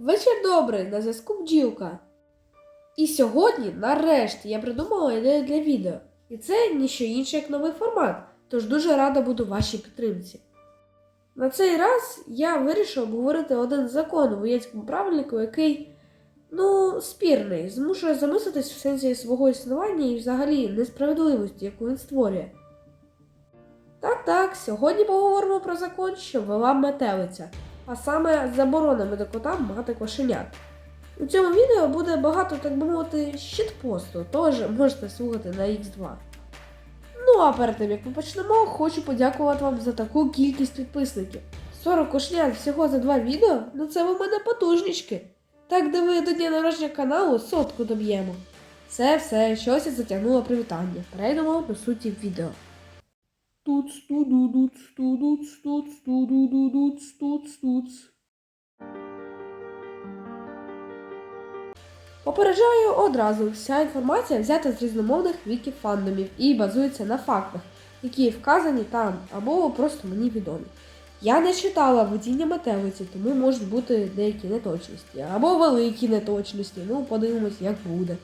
Вечір добрий, на зв'язку бджілка. І сьогодні, нарешті, я придумала ідею для відео. І це ніщо інше, як новий формат, тож дуже рада буду вашій підтримці. На цей раз я вирішив обговорити один закон у воєнському правильнику, який, ну, спірний, змушує замислитись в сенсі свого існування і взагалі несправедливості, яку він створює. Так, так, сьогодні поговоримо про закон, що ввела метелиця, а саме заборона медикотам мати кошенят. У цьому відео буде багато, так би мовити, щитпосту, тож можете слухати на X2. Ну а перед тим як ми почнемо, хочу подякувати вам за таку кількість підписників. 40 кошенят всього за два відео, ну це ви в мене потужнічки. Так де ви до дня народження каналу сотку доб'ємо. Все, все, щось я затягнула привітання. Перейдемо до суті відео. Туц тудудуц тудуц туц тудудудуц туц туц. Попереджаю одразу, вся інформація взята з різномовних віків фандомів і базується на фактах, які вказані там або просто мені відомі. Я не читала видіння метелиці, тому можуть бути деякі неточності або великі неточності. Ну, подивимось, як буде.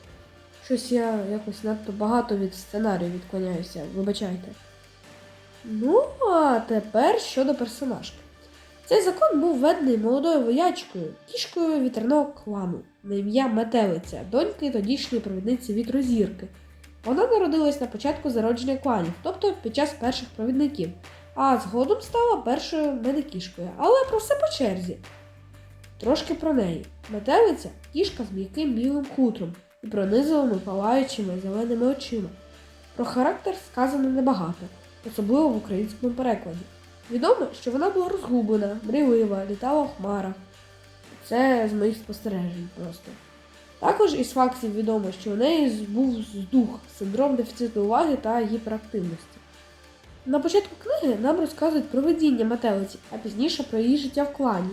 Щось я якось надто багато від сценарію відклоняюся, вибачайте. Ну, а тепер щодо персонажки. Цей закон був введений молодою воячкою, кішкою вітерного клану на ім'я Метелиця, доньки тодішньої провідниці вітрозірки. Вона народилась на початку зародження кланів, тобто під час перших провідників, а згодом стала першою медикішкою, але про все по черзі. Трошки про неї. Метелиця кішка з м'яким білим хутром і пронизливими палаючими зеленими очима. Про характер сказано небагато, особливо в українському перекладі. Відомо, що вона була розгублена, мрійлива, літала в хмарах. Це з моїх спостережень просто. Також із фактів відомо, що у неї був здух, синдром дефіциту уваги та гіперактивності. На початку книги нам розказують про видіння метелиці, а пізніше про її життя в клані.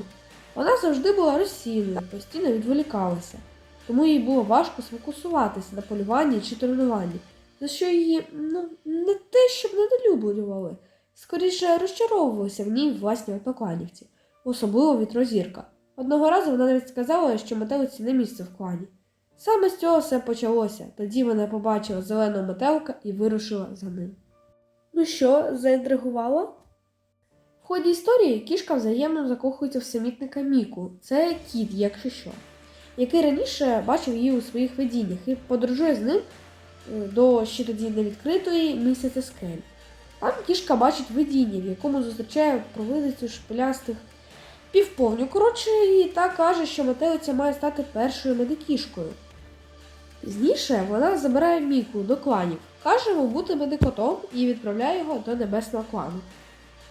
Вона завжди була розсіяною, постійно відволікалася, тому їй було важко сфокусуватися на полюванні чи тренуванні, за що її ну, не те, щоб недолюблювали, скоріше розчаровувалися в ній власні однокланівці, особливо вітрозірка. Одного разу вона навіть сказала, що метелиці не місце в клані. Саме з цього все почалося. Тоді вона побачила зеленого метелика і вирушила за ним. Ну що, заінтригувала? В ході історії кішка взаємно закохується в самітника Міку, це кіт, якщо що, який раніше бачив її у своїх видіннях і подорожує з ним до ще тоді невідкритої місяця скель. Там кішка бачить видіння, в якому зустрічає провидицю шпилястих півповню. Коротше, і та каже, що метелиця має стати першою медикішкою. Пізніше вона забирає Міку до кланів, каже йому бути медикотом і відправляє його до небесного клану.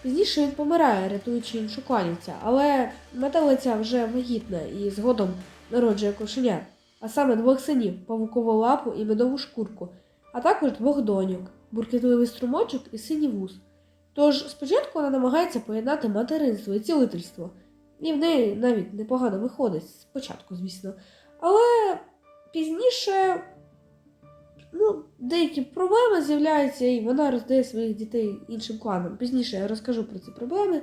Пізніше він помирає, рятуючи іншу кланівця, але метелиця вже вагітна і згодом народжує кошенят, а саме двох синів павукову лапу і медову шкурку, а також двох доньок буркітливий струмочок і синій вуз. Тож спочатку вона намагається поєднати материнство і цілительство, і в неї навіть непогано виходить спочатку, звісно. Але пізніше ну, деякі проблеми з'являються, і вона роздає своїх дітей іншим кланам. Пізніше я розкажу про ці проблеми.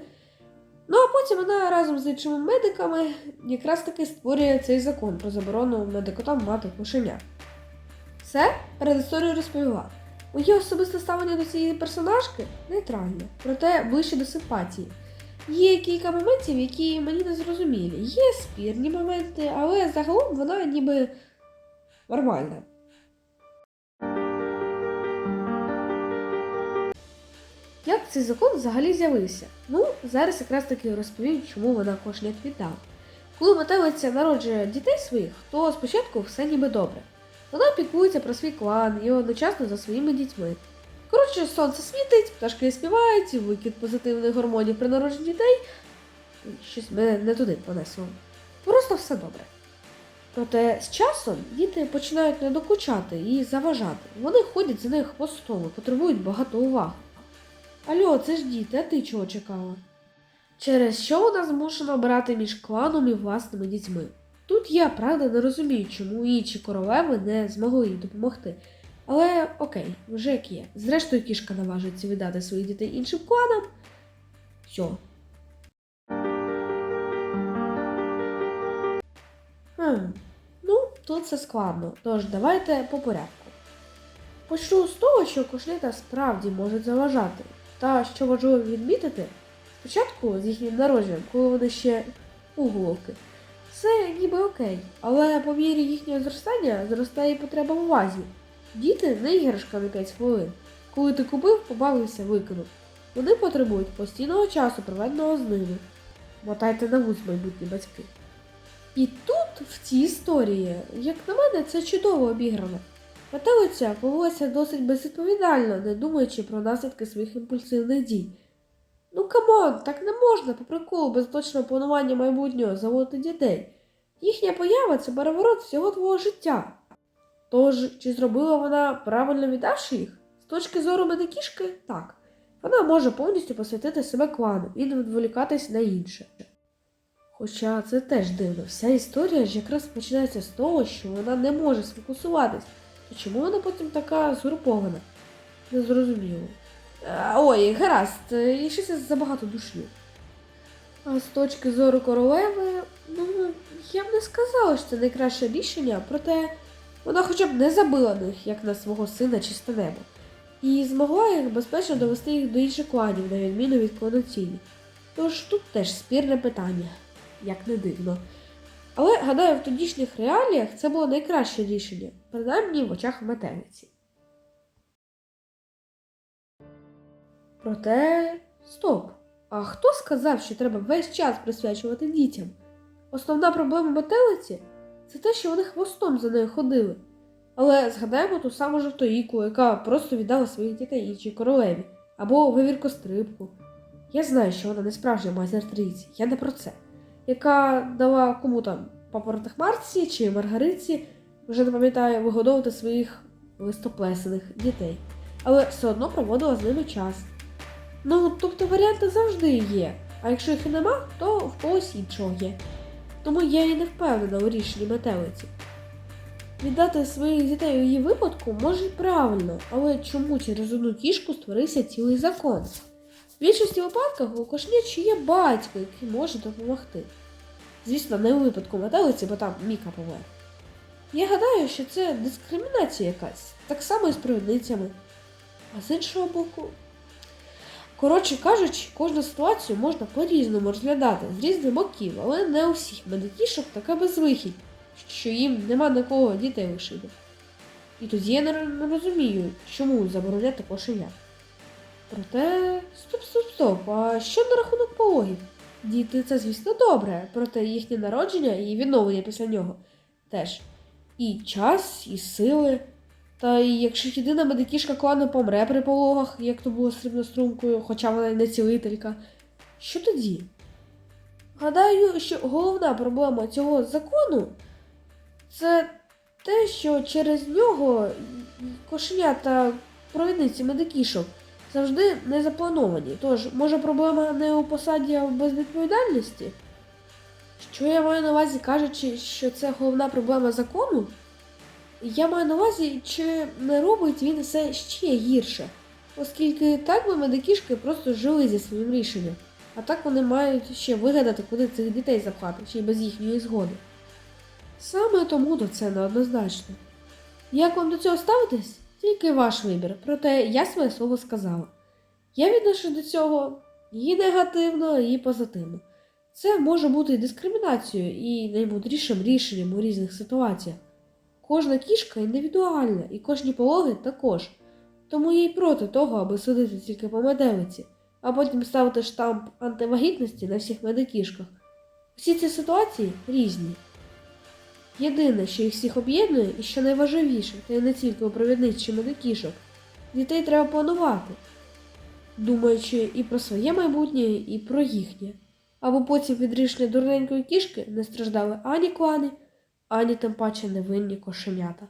Ну а потім вона разом з іншими медиками якраз таки створює цей закон про заборону медикотам мати кошеня. Все, перед історією розповіла. Моє особисте ставлення до цієї персонажки нейтральне, проте ближче до симпатії. Є кілька моментів, які мені не зрозумілі. Є спірні моменти, але загалом вона ніби нормальна. Як цей закон взагалі з'явився? Ну, зараз якраз таки розповім, чому вона кошенят віддала. Коли метелиця народжує дітей своїх, то спочатку все ніби добре. Вона піклується про свій клан і одночасно за своїми дітьми. Коротше, сонце світить, пташки співають, викид позитивних гормонів при народженні дітей. Щось мене не туди понесло. Просто все добре. Проте з часом діти починають надокучати і заважати. Вони ходять за нею хвостом і потребують багато уваги. Альо, це ж діти, а ти чого чекала? Через що вона змушена обирати між кланом і власними дітьми. Тут я правда не розумію, чому інші королеви не змогли їй допомогти. Але окей, вже як є. Зрештою, кішка наважиться віддати своїх дітей іншим кланам. Все. Хм. Ну, тут це складно, тож давайте по порядку. Почну з того, що кошлята справді можуть заважати. Та що важливо відмітити, спочатку з їхнім народженням, коли вони ще уголовки, все ніби окей, але по мірі їхнього зростання зростає потреба в увазі. Діти не іграшка на 5 хвилин. Коли ти купив, побавився, викинув. Вони потребують постійного часу, проведеного з ними. Мотайте на вуз, майбутні батьки. І тут, в цій історії, як на мене, це чудово обіграно. Метелиця повелася досить безвідповідально, не думаючи про наслідки своїх імпульсивних дій. Ну камон, так не можна по приколу без точного планування майбутнього заводити дітей. Їхня поява це переворот всього твого життя. Тож, чи зробила вона правильно віддавши їх? З точки зору медикішки, так. Вона може повністю посвятити себе клану і не відволікатись на інше. Хоча це теж дивно, вся історія ж якраз починається з того, що вона не може сфокусуватись. То чому вона потім така згрупована? Незрозуміло. Ой, гаразд, і щось я забагато душлю. А з точки зору королеви, ну, я б не сказала, що це найкраще рішення, проте вона хоча б не забила них, як на свого сина чисте небо, і змогла їх безпечно довести їх до інших кланів, на відміну від кланотілі. Тож тут теж спірне питання, як не дивно. Але гадаю, в тодішніх реаліях це було найкраще рішення, принаймні в очах метелиці. Проте, стоп. А хто сказав, що треба весь час присвячувати дітям? Основна проблема метелиці це те, що вони хвостом за нею ходили. Але згадаємо ту саму жовтоїку, яка просто віддала своїх дітей іншій королеві, або вивіркострибку. Я знаю, що вона не справжня майстер трійці, я не про це. Яка дала кому там папоротах Марці чи Маргариці, вже не пам'ятаю, вигодовувати своїх листоплесаних дітей, але все одно проводила з ними час. Ну, тобто варіанти завжди є, а якщо їх і нема, то в когось іншого є. Тому я і не впевнена у рішенні метелиці. Віддати своїх дітей у її випадку може й правильно, але чому через одну кішку створився цілий закон? В більшості випадках у кошнячі є батько, який може допомогти. Звісно, не у випадку метелиці, бо там Міка помер. Я гадаю, що це дискримінація якась, так само і з провідницями. А з іншого боку, Коротше кажучи, кожну ситуацію можна по-різному розглядати з різних боків, але не у всіх медикішок така безвихідь, що їм нема на кого дітей лишити. І тоді я не, не розумію, чому забороняти кошеня. Проте, стоп, стоп, стоп, а що на рахунок пологів? Діти це, звісно, добре, проте їхнє народження і відновлення після нього теж. І час, і сили. Та і якщо єдина медикішка клану помре при пологах, як то було з срібнострумкою, хоча вона й не цілителька, що тоді? Гадаю, що головна проблема цього закону це те, що через нього кошеня та провідниці медикішок завжди не заплановані. Тож, може проблема не у посаді, а в безвідповідальності? Що я маю на увазі, кажучи, що це головна проблема закону? Я маю на увазі, чи не робить він все ще гірше, оскільки так би медикішки просто жили зі своїм рішенням, а так вони мають ще вигадати, куди цих дітей запхати, й без їхньої згоди. Саме тому до це неоднозначно. Як вам до цього ставитесь? Тільки ваш вибір, проте я своє слово сказала. Я відношу до цього і негативно, і позитивно. Це може бути дискримінацією, і наймудрішим рішенням у різних ситуаціях. Кожна кішка індивідуальна, і кожні пологи також. Тому я й проти того, аби судити тільки по метелиці, а потім ставити штамп антивагітності на всіх медикішках. Всі ці ситуації різні. Єдине, що їх всіх об'єднує і що найважливіше, та й не тільки у провідниць чи медикішок, дітей треба планувати, думаючи і про своє майбутнє, і про їхнє. Аби потім від рішення дурненької кішки не страждали ані клани, ані тим паче невинні кошенята.